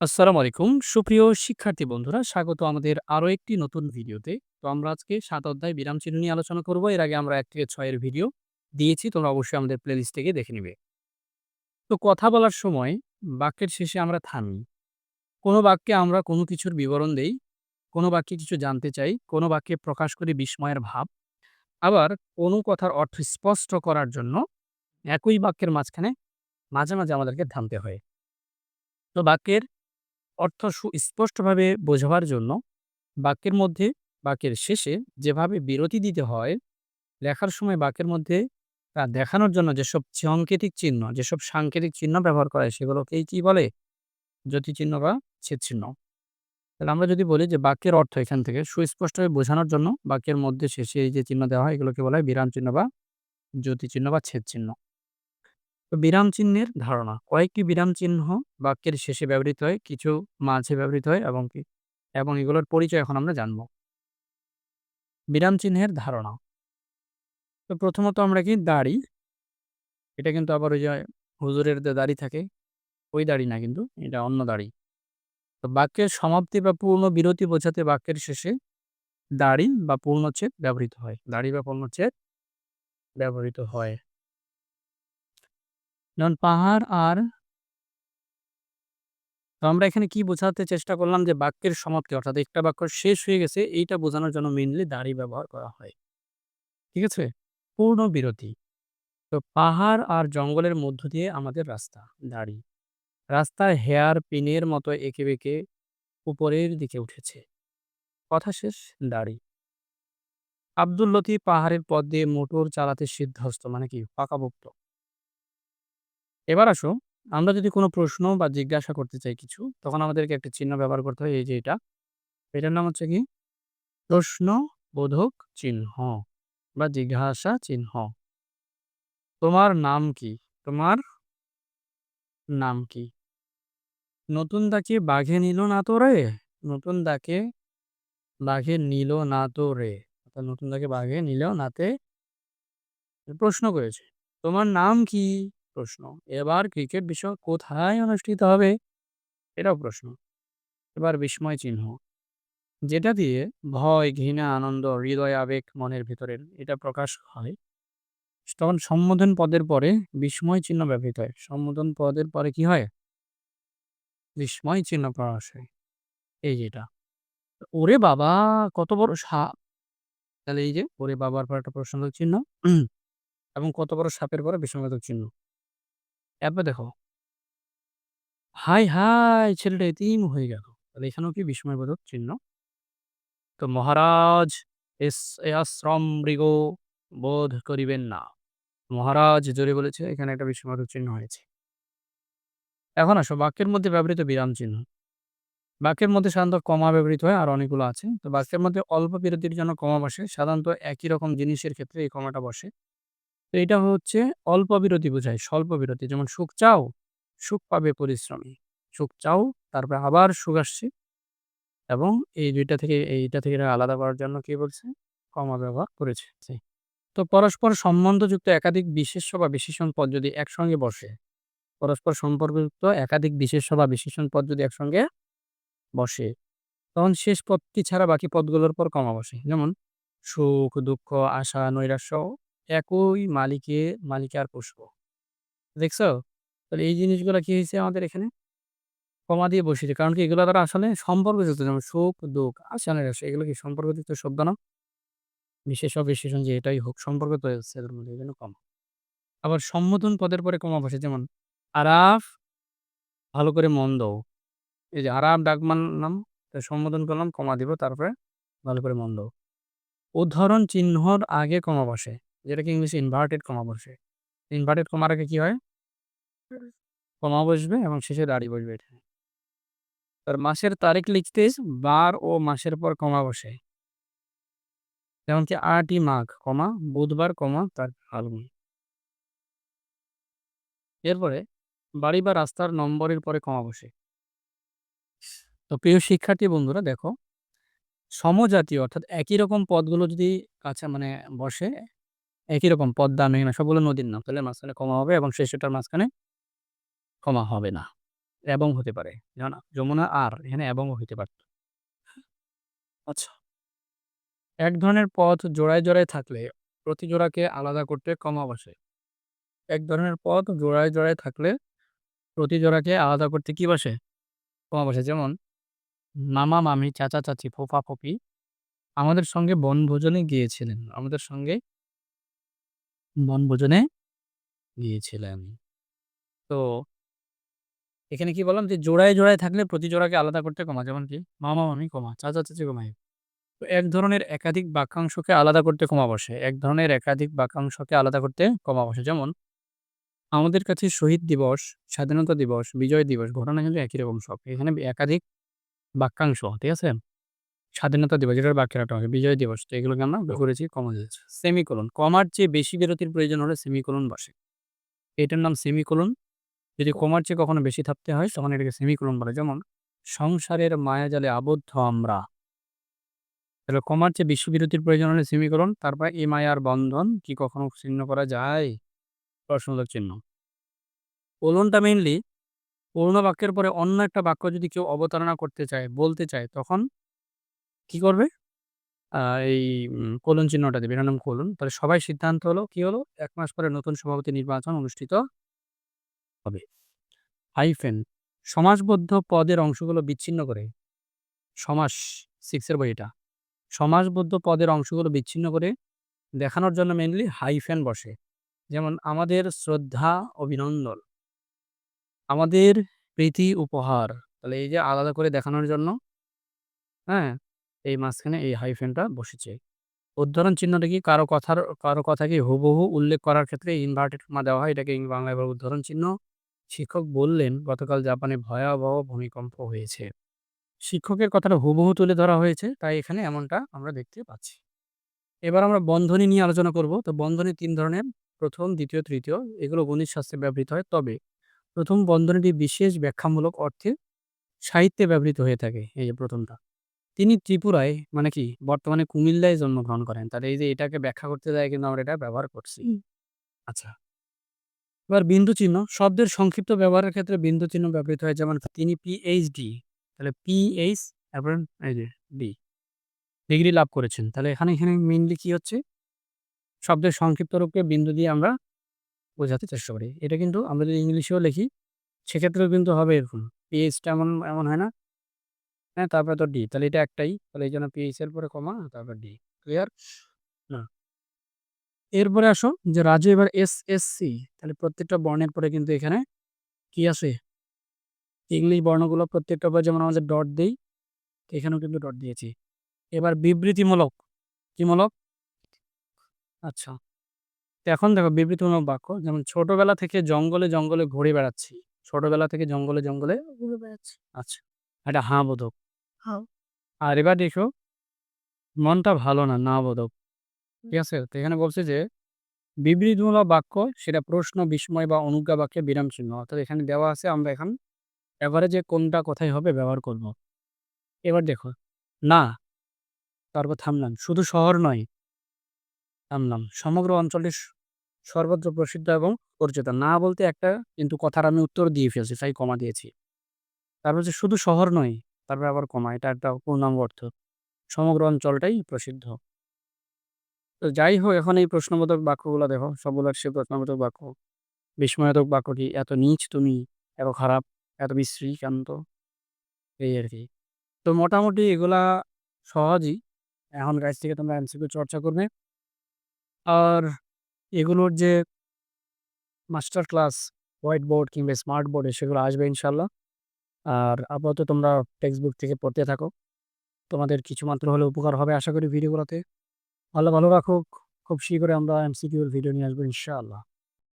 আসসালামু আলাইকুম। সুপ্রিয় শিক্ষার্থী বন্ধুরা, স্বাগত আমাদের আরও একটি নতুন ভিডিওতে। তো আমরা আজকে সাত অধ্যায় বিরাম-চিহ্ন নিয়ে আলোচনা করব। এর আগে আমরা ১ থেকে ৬ এর ভিডিও দিয়েছি। তোমরা অবশ্যই আমাদের প্লেলিস্ট থেকে দেখে নিবে। তো কথা বলার সময় বাক্যের শেষে আমরা থামি। কোনো বাক্যে আমরা কোনো কিছুর বিবরণ দেই, কোনো বাক্যে কিছু জানতে চাই, কোনো বাক্যে প্রকাশ করি বিস্ময়ের ভাব। আবার কোনো কথার অর্থ স্পষ্ট করার জন্য একই বাক্যের মাঝখানে মাঝে, মাঝে আমাদেরকে থামতে হয়। তো বাক্যের অর্থ সুস্পষ্টভাবে বোঝাবার জন্য বাক্যের মধ্যে বাক্যের শেষে যেভাবে বিরতি দিতে হয়, লেখার সময় বাক্যের মধ্যে তা দেখানোর জন্য যেসব সাংকেতিক চিহ্ন, যেসব সাংকেতিক চিহ্ন ব্যবহার করা হয় সেগুলোকেই কী বলে? জ্যোতিচিহ্ন বা ছেদচিহ্ন। তাহলে আমরা যদি বলি যে বাক্যের অর্থ এখান থেকে সুস্পষ্টভাবে বোঝানোর জন্য বাক্যের মধ্যে শেষে এই যে চিহ্ন দেওয়া হয় এগুলোকে বলা হয় বিরাম চিহ্ন বা জ্যোতিচিহ্ন বা ছেদচিহ্ন। তো বিরাম চিহ্নের ধারণা। কয়েকটি বিরাম চিহ্ন বাক্যের শেষে ব্যবহৃত হয়, কিছু মাঝে ব্যবহৃত হয় এবং কি এবং এগুলোর পরিচয় এখন আমরা জানব। বিরাম চিহ্নের ধারণা। তো প্রথমত আমরা কি দাড়ি। এটা কিন্তু আবার ওই যে হুজুরের যে দাড়ি থাকে, ওই দাড়ি না কিন্তু, এটা অন্য দাড়ি। তো বাক্যের সমাপ্তি বা পূর্ণ বিরতি বোঝাতে বাক্যের শেষে দাড়ি বা পূর্ণচ্ছেদ ব্যবহৃত হয়। দাড়ি বা পূর্ণচ্ছেদ ব্যবহৃত হয়। যেমন পাহাড় আর তো আমরা এখানে কি বোঝাতে চেষ্টা করলাম যে বাক্যের সমাপ্তি অর্থাৎ একটা বাক্য শেষ হয়ে গেছে এইটা বোঝানোর জন্য মেইনলি দাড়ি ব্যবহার করা হয়। ঠিক আছে? পূর্ণ বিরতি। তো পাহাড় আর জঙ্গলের মধ্য দিয়ে আমাদের রাস্তা, দাড়ি। রাস্তার হেয়ার পিনের মতো এঁকে বেঁকে উপরের দিকে উঠেছে। কথা শেষ, দাড়ি। আব্দুল লতিফ পাহাড়ের পথ দিয়ে মোটর চালাতে সিদ্ধহস্ত মানে কি পাকাপোক্ত। এবার আসো আমরা যদি কোনো প্রশ্ন বা জিজ্ঞাসা করতে চাই কিছু, তখন আমাদেরকে একটা চিহ্ন ব্যবহার করতে হয় এই যে এটা। এটার নাম হচ্ছে কি? প্রশ্নবোধক চিহ্ন বা জিজ্ঞাসা চিহ্ন। তোমার নাম কি? তোমার নাম কি? নতুন দাকে বাঘে নিল না তো রে? নতুন দাকে বাঘে নিল না তো রে? নতুন দাকে বাঘে নিল নাতে প্রশ্ন করেছে। তোমার নাম কি? প্রশ্ন। এবার ক্রিকেট বিশ্ব কোথায় অনুষ্ঠিত হবে? এটাও প্রশ্ন। এবার বিস্ময় চিহ্ন। যেটা দিয়ে ভয়, ঘৃণা, আনন্দ, হৃদয়, আবেগ মনের ভিতরের এটা প্রকাশ হয়। তখন সম্বোধন পদের পরে বিস্ময় চিহ্ন ব্যবহৃত হয়। সম্বোধন পদের পরে কি হয়? বিস্ময় চিহ্ন প্রকাশ হয়। এই যেটা। ওরে বাবা! কত বড় সাপ! তাহলে এই যে ওরে বাবার পর একটা প্রশ্নবোধক চিহ্ন এবং কত বড় সাপের পরে বিস্ময়বোধক চিহ্ন। এরপর দেখো হায়, হায়! ছেলেটা এতিম হয়ে গেল। তাহলে এখানেও কি বিস্ময়বোধক চিহ্ন। তো মহারাজ এস এ আশ্রম মৃগ বোধ করিবেন না। মহারাজ জোরে বলেছে এখানে একটা বিস্ময়বোধক চিহ্ন হয়েছে। এখন আসো বাক্যের মধ্যে ব্যবহৃত বিরাম চিহ্ন। বাক্যের মধ্যে সাধারণত কমা ব্যবহৃত হয় আর অনেকগুলো আছে। তো বাক্যের মধ্যে অল্প বিরতির জন্য কমা বসে। সাধারণত একই রকম জিনিসের ক্ষেত্রে এই কমাটা বসে। তো এটা হচ্ছে অল্প বিরতি বোঝায়, স্বল্প বিরতি। যেমন সুখ চাও? সুখ পাবে পরিশ্রমী। সুখ চাও, তারপরে আবার সুখ আসছে এবং এই দুইটা থেকে এইটা থেকে আলাদা করার জন্য কি বলছে? কমা ব্যবহার করেছে। তো পরস্পর সম্বন্ধযুক্ত একাধিক বিশেষ্য বা বিশেষণ পদ যদি একসঙ্গে বসে, পরস্পর সম্পর্কযুক্ত একাধিক বিশেষ্য বা বিশেষণ পদ যদি একসঙ্গে বসে, তখন শেষ পদটি ছাড়া বাকি পদগুলোর পর কমা বসে। যেমন সুখ, দুঃখ, আশা, নৈরাশ্য একই মালিকে মালিকার পুষ্প। দেখছ? তাহলে এই জিনিসগুলো কি হয়েছে আমাদের এখানে? কমা দিয়ে বসিয়েছে। কারণ কি এগুলো তারা আসলে সম্পর্ক সম্পর্কযুক্ত যেমন সুখ, দুঃখ, আশা, নৈরাশ্য এগুলো কি সম্পর্ক সম্পর্কযুক্ত শব্দ না? বিশেষ বিশেষণ যে এটাই হোক সম্পর্ক তো হচ্ছে এদের মধ্যে এজন্য কমা। আবার সম্বোধন পদের পরে কমা বসে যেমন আরাফ ভালো করে মন। এই যে আরাফ ডাক মানলাম, সম্বোধন করলাম কমা দিব তারপরে ভালো করে মন দাও। উদাহরণ চিহ্নর আগে কমা বসে। যেটাকে ইংলিশে ইনভার্টেড কমা বসে। ইনভার্টেড কমার আগে কি হয়? কমা বসবে এবং শেষে দাড়ি বসবে এটা। আর মাসের তারিখ লিখতে বার ও মাসের পর কমা বসে। যেমন কি ৮ই মাঘ, কমা বুধবার, কমা তার ফাল্গুন। এরপরে বাড়ি বা রাস্তার নম্বরের পরে কমা বসে। তো প্রিয় শিক্ষার্থী বন্ধুরা দেখো, সমজাতীয় অর্থাৎ একই রকম পদগুলো যদি কাছে মানে বসে, একই রকম পদ্মা, মেঘনা সবগুলো নদীর নাম। তাহলে মাঝখানে কমা হবে এবং শেষেরটার মাঝখানে কমা হবে না। এবং হতে পারে। যেমন আর এখানে এবং হইতে পারত। আচ্ছা। এক ধরনের পথ জোড়ায়, জোড়ায় থাকলে প্রতি জোড়াকে আলাদা করতে কমা বসে। এক ধরনের পথ জোড়ায়, জোড়ায় থাকলে প্রতি জোড়াকে আলাদা করতে কি বসে? কমা বসে। যেমন মামা, মামি চাচা, চাচি ফুফা, ফুফি আমাদের সঙ্গে বনভোজনে গিয়েছিলেন। আমাদের সঙ্গে বনভোজনে গিয়েছিলেন। তো এখানে কি বললাম যে জোড়ায়, জোড়ায় থাকলে প্রতি জোড়াকে আলাদা করতে কমা। যেমন কি মামা, মামী, কমা চাচা, চাচী, কমাই। তো এক ধরনের একাধিক বাক্যাংশকে আলাদা করতে কমা বসে। এক ধরনের একাধিক বাক্যাংশকে আলাদা করতে কমা বসে। যেমন আমাদের কাছে শহীদ দিবস, স্বাধীনতা দিবস, বিজয় দিবস ঘটনা কিন্তু একই রকম সব। এখানে একাধিক বাক্যাংশ, ঠিক আছে? স্বাধীনতা দিবস বাক্যের একটা অংশ, বিজয় দিবস তো এগুলোকে আমরা করেছি কমা দিয়েছি। সেমিকোলন কমার চেয়ে বেশি বিরতির প্রয়োজন হলে সেমিকোলন বসে। এটার নাম সেমিকোলন। যদি কমার চেয়ে কখনো বেশি থাকতে হয় তখন এটাকে সেমিকোলন বলে। যেমন সংসারের মায়াজালে আবদ্ধ আমরা। তাহলে কমার চেয়ে বেশি বিরতির প্রয়োজন হলে সেমিকোলন। তারপর এ মায়ার বন্ধন কি কখনো ছিন্ন করা যায়? প্রশ্নবোধক চিহ্ন। কোলনটা মেইনলি পূর্ণ বাক্যের পরে অন্য একটা বাক্য যদি কেউ অবতারণা করতে চায়, বলতে চায় তখন কি করবে? এই কোলন চিহ্নটা দেবে। এটার নাম কোলন। তাহলে সবাই সিদ্ধান্ত হলো কি হলো? ১ মাস পরে নতুন সভাপতি নির্বাচন অনুষ্ঠিত হবে। হাইফেন সমাসবদ্ধ পদের অংশগুলো বিচ্ছিন্ন করে সমাস 6 এর বই এটা। সমাসবদ্ধ পদের অংশগুলো বিচ্ছিন্ন করে দেখানোর জন্য মেইনলি হাইফেন বসে। যেমন আমাদের শ্রদ্ধা, অভিনন্দন। আমাদের প্রীতি, উপহার। তাহলে এই যে আলাদা করে দেখানোর জন্য হ্যাঁ? এই মাঝখানে এই হাইফেনটা বসেছে। উদ্ধরণ চিহ্নটা কি? কারও কথার কারও কথাকে হুবহু উল্লেখ করার ক্ষেত্রে ইনভার্টেড কমা দেওয়া হয়। এটাকে বাংলায় বলে উদ্ধরণ চিহ্ন। শিক্ষক বললেন, "গতকাল জাপানে ভয়াবহ ভূমিকম্প হয়েছে।" শিক্ষকের কথাটা হুবহু তুলে ধরা হয়েছে। তাই এখানে এমনটা আমরা দেখতে পাচ্ছি। এবার আমরা বন্ধনী নিয়ে আলোচনা করব। তো বন্ধনী তিন ধরনের। প্রথম, দ্বিতীয়, তৃতীয়। এগুলো গণিত শাস্ত্রে ব্যবহৃত হয়। তবে প্রথম বন্ধনীটি বিশেষ ব্যাখ্যামূলক অর্থে সাহিত্যে ব্যবহৃত হয়ে থাকে। এই যে প্রথমটা। তিনি ত্রিপুরায় মানে কি বর্তমানে কুমিল্লায় জন্মগ্রহণ করেন। তাহলে এই যে এটাকে ব্যাখ্যা করতে যায় কিন্তু আমরা এটা ব্যবহার করছি। আচ্ছা। এবার বিন্দু চিহ্ন শব্দের সংক্ষিপ্ত ব্যবহারের ক্ষেত্রে বিন্দু চিহ্ন ব্যবহৃত হয় যেমন তিনি পিএইচডি তাহলে পিএইচ তারপর এই যে ডি ডিগ্রি লাভ করেছেন। তাহলে এখানে এখানে মেইনলি কি হচ্ছে? শব্দের সংক্ষিপ্ত রূপকে বিন্দু দিয়ে আমরা বোঝাতে চেষ্টা করি। এটা কিন্তু আমরা যদি ইংলিশেও লিখি সেক্ষেত্রেও কিন্তু হবে এরকম। পিএইচটা এমন এমন হয় না? হ্যাঁ, তারপরে তো ডি। তাহলে এটা একটাই। তাহলে এইজন্য পিএইচ এর পরে কমা তারপর ডি। ক্লিয়ার? না। এরপরে আসো যে রাজু এবার এস এস সি তাহলে প্রত্যেকটা বর্ণের পরে কিন্তু এখানে কি আছে? ইংলিশ বর্ণগুলো প্রত্যেকটা পরে যেমন আমাদের ডট দেই, এখানেও কিন্তু ডট দিয়েছি। এবার বিবৃতিমূলক। কিমূলক আচ্ছা। তো এখন দেখো বিবৃতিমূলক বাক্য যেমন ছোটবেলা থেকে জঙ্গলে, জঙ্গলে ঘুরে বেড়াচ্ছি। ছোটবেলা থেকে জঙ্গলে, জঙ্গলে ঘুরে বেড়াচ্ছি। আচ্ছা। এটা হাঁ বোধক। আর এবার দেখো মনটা ভালো না, না বোধক। ঠিক আছে? তো এখানে বলছে যে বিবৃতিমূলক বাক্য সেটা প্রশ্ন, বিস্ময় বা অনুজ্ঞা বাক্যে বিরাম চিহ্ন। অর্থাৎ এখানে দেওয়া আছে আমরা এখন এভারেজে কোনটা কোথায় হবে ব্যবহার করব। এবার দেখো না, তারপর থামলাম। শুধু শহর নয় থামলাম। সমগ্র অঞ্চলটি স সর্বত্র প্রসিদ্ধ এবং পরিচিত। না বলতে একটা কিন্তু কথার আমি উত্তর দিয়ে ফেলছি তাই কমা দিয়েছি। তারপর হচ্ছে শুধু শহর নয়, তারপরে আবার কমা। এটা একটা পূর্ণাঙ্গ অর্থ। সমগ্র অঞ্চলটাই প্রসিদ্ধ। তো যাই হোক এখন এই প্রশ্নবোধক বাক্যগুলো দেখো সবগুলো সে প্রশ্নবোধক বাক্য। বিস্ময়োদক বাক্য কি? এত নিচ তুমি, এত খারাপ, এত বিশ্রী। এই আরকি। তো মোটামুটি এগুলা সহজই। এখন কাছ থেকে তোমরা এমসিকিউ চর্চা করবে। আর এগুলোর যে মাস্টার ক্লাস, হোয়াইট বোর্ড কিংবা স্মার্ট বোর্ডে সেগুলো আসবে ইনশাআল্লাহ। আর আপাতত তোমরা টেক্সট বুক থেকে পড়তে থাকো। তোমাদের কিছু মাত্র হলে উপকার হবে আশা করি ভিডিওগুলোতে। আল্লাহ ভালো রাখুক। খুব শীঘ্রই আমরা এমসিকিউর ভিডিও নিয়ে আসব ইনশাআল্লাহ।